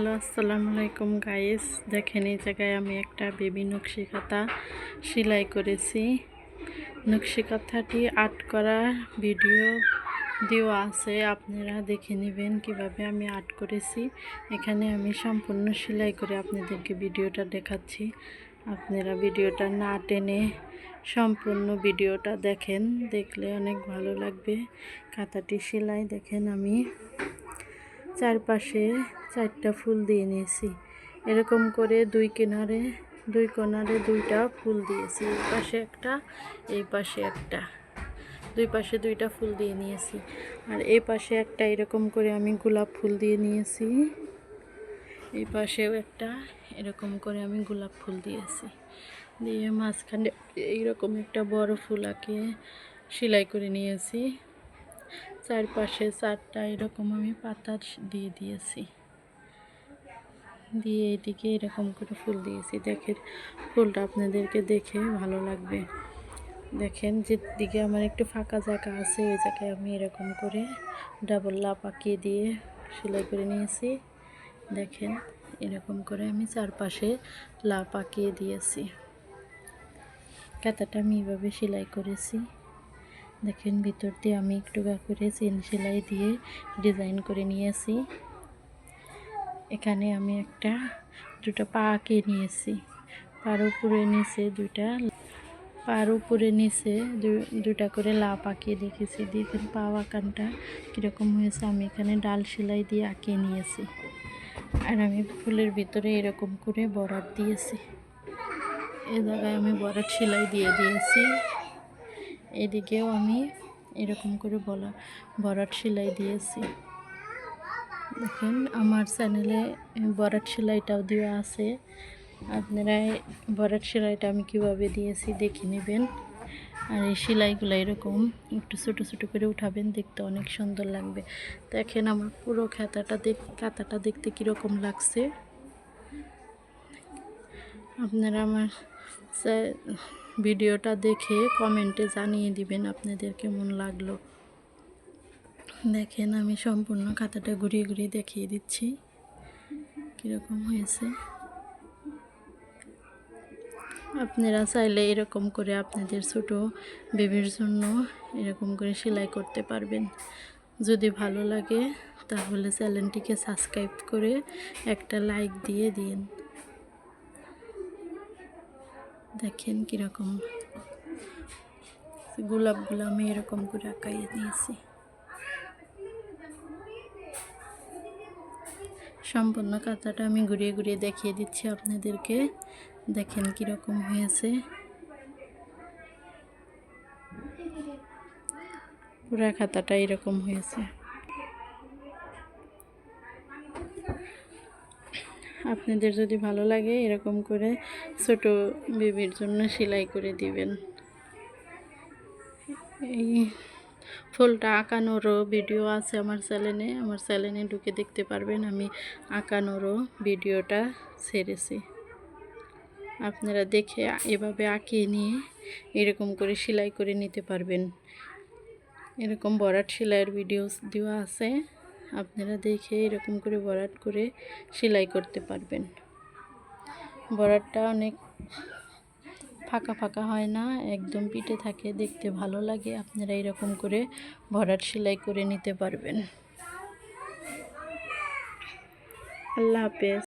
Hello, আসসালামু আলাইকুম guys দেখেন এই জায়গায় আমি একটা বেবি নকশি কাঁথা সেলাই করেছি। নকশি কাঁথাটি আর্ট করা ভিডিও দেওয়া আছে, আপনারা দেখে নেবেন কীভাবে আমি আর্ট করেছি। এখানে আমি সম্পূর্ণ সেলাই করে আপনাদেরকে ভিডিওটা দেখাচ্ছি। আপনারা ভিডিওটা না টেনে সম্পূর্ণ ভিডিওটা দেখেন, দেখলে অনেক ভালো লাগবে। কাঁথাটি সেলাই দেখেন আমি। চারপাশে চারটা ফুল দিয়ে নিয়েছি। এরকম করে দুই কিনারে, দুই কোনারে দুইটা ফুল দিয়েছি। এই পাশে একটা, এই পাশে একটা। দুই পাশে দুইটা ফুল দিয়ে নিয়েছি। আর এই পাশে একটা এরকম করে আমি গোলাপ ফুল দিয়ে নিয়েছি। এই পাশেও একটা এরকম করে আমি গোলাপ ফুল দিয়েছি। দিয়ে মাঝখানে এইরকম একটা বড় ফুল আঁকে, সেলাই করে নিয়েছি। চারপাশে চারটা এরকম আমি পাতা দিয়ে দিয়েছি। দিয়ে এদিকে এরকম করে ফুল দিয়েছি। দেখেন, ফুলটা আপনাদেরকে দেখে ভালো লাগবে। দেখেন, যেদিকে আমার একটু ফাঁকা জায়গা আছে, ওই জায়গায় আমি এরকম করে ডাবল লাপ আঁকিয়ে দিয়ে সেলাই করে নিয়েছি। দেখেন, এরকম করে আমি চারপাশে লাপ আঁকিয়ে দিয়েছি। কাতাটা আমি এভাবে সেলাই করেছি। দেখেন, ভিতর দিয়ে আমি একটু করে চেন সেলাই দিয়ে ডিজাইন করে নিয়েছি। এখানে আমি একটা, দুটো পা আঁকে নিয়েছি। পার উপরে নিচে দুইটা, পার উপরে নিচে দুটা করে লাভ আঁকিয়ে দেখেছি। দেখেন, পা আঁকানটা কীরকম হয়েছে। আমি এখানে ডাল সেলাই দিয়ে আঁকিয়ে নিয়েছি। আর আমি ফুলের ভিতরে এরকম করে বরাত দিয়েছি। এ জায়গায় আমি বরাত সেলাই দিয়ে দিয়েছি। এদিকেও আমি এরকম করে বলা বরাট সেলাই দিয়েছি। দেখেন, আমার চ্যানেলে বরাট সেলাইটাও দেওয়া আছে। আপনারা বরাট সেলাইটা আমি কীভাবে দিয়েছি দেখে নেবেন। আর এই সেলাইগুলো এরকম একটু ছোটো ছোটো করে উঠাবেন, দেখতে অনেক সুন্দর লাগবে। দেখেন, আমার পুরো খাতাটা দেখ, খাতাটা দেখতে কীরকম লাগছে। আপনারা আমার ভিডিওটা দেখে কমেন্টে জানিয়ে দিবেন আপনাদের কেমন লাগল। দেখেন, আমি সম্পূর্ণ খাতাটা ঘুরিয়ে ঘুরিয়ে দেখিয়ে দিচ্ছি। কীরকম হয়েছে? আপনারা চাইলে এরকম করে আপনাদের ছোট বেবির জন্য এরকম করে সেলাই করতে পারবেন। যদি ভালো লাগে, তাহলে চ্যানেলটিকে সাবস্ক্রাইব করে একটা লাইক দিয়ে দিন। দেখেন কীরকম। গোলাপগুলো আমি এরকম করে আঁকাইয়ে নিয়েছি সম্পূর্ণ কাঁথাটা আমি ঘুরিয়ে ঘুরিয়ে দেখিয়ে দিচ্ছি আপনাদেরকে। দেখেন কীরকম হয়েছে। পুরা খাতাটা এরকম হয়েছে। আপনাদের যদি ভালো লাগে এরকম করে ছোট বেবির জন্য সেলাই করে দিবেন। এই ফুলটা আঁকানোরও ভিডিও আছে আমার চ্যানেলে আমার চ্যানেলে ঢুকে দেখতে পারবেন আমি আঁকানোরও ভিডিওটা ছেড়েছি। আপনারা দেখে এভাবে আঁকিয়ে নিয়ে এরকম করে সেলাই করে নিতে পারবেন। এরকম বরাট সেলাইয়ের ভিডিও দেওয়া আছে। আপনারা দেখে এরকম করে বরাট করে সেলাই করতে পারবেন। বরাটটা অনেক ফাঁকা ফাঁকা হয় না, একদম পিঠে থাকে, দেখতে ভালো লাগে। আপনারা এরকম করে ভরাট সেলাই করে নিতে পারবেন। আল্লাহ হাফেজ।